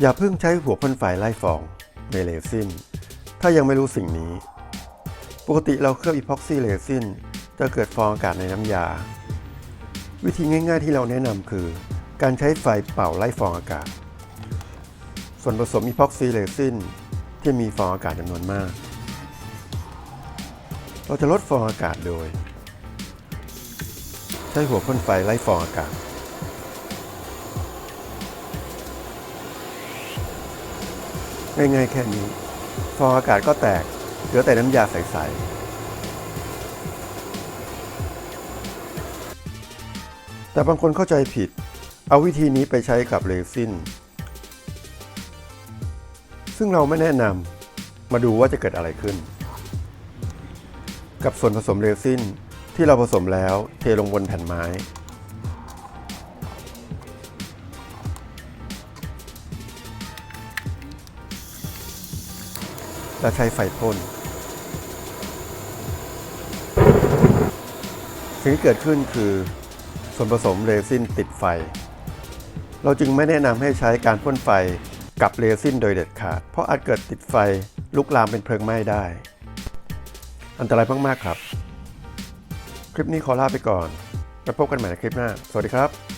อย่าเพิ่งใช้หัวพ่นไฟไล่ฟองในเรซินถ้ายังไม่รู้สิ่งนี้ ปกติเราเคลือบอีพ็อกซี่เรซินจะเกิดฟองอากาศในน้ำยา วิธีง่าย ๆ ที่เราแนะนำคือ การใช้ไฟเป่าไล่ฟองอากาศ ส่วนผสมอีพ็อกซี่เรซินที่มีฟองอากาศจำนวนมาก เราจะลดฟองอากาศโดย ใช้หัวพ่นไฟไล่ฟองอากาศ ง่ายๆแค่นี้ ฟองอากาศก็แตก เหลือแต่น้ำยาใสๆแต่บางคนเข้าใจผิด เอาวิธีนี้ไปใช้กับเรซิน ซึ่งเราไม่แนะนำ มาดูว่าจะเกิดอะไรขึ้น กับส่วนผสมเรซินที่เราผสมแล้วเทลงบนแผ่นไม้ แล้วใช้ไฟพ่นสิ่งที่เกิดขึ้นคือส่วนผสมเรซินติดไฟ เราจึงไม่แนะนำให้ใช้การพ่นไฟกับเรซินโดยเด็ดขาด เพราะอาจเกิดติดไฟลุกลามเป็นเพลิงไหม้ได้ อันตรายมาก ๆ ครับ คลิปนี้ขอลาไปก่อน แล้วพบกันใหม่ในคลิปหน้า สวัสดีครับ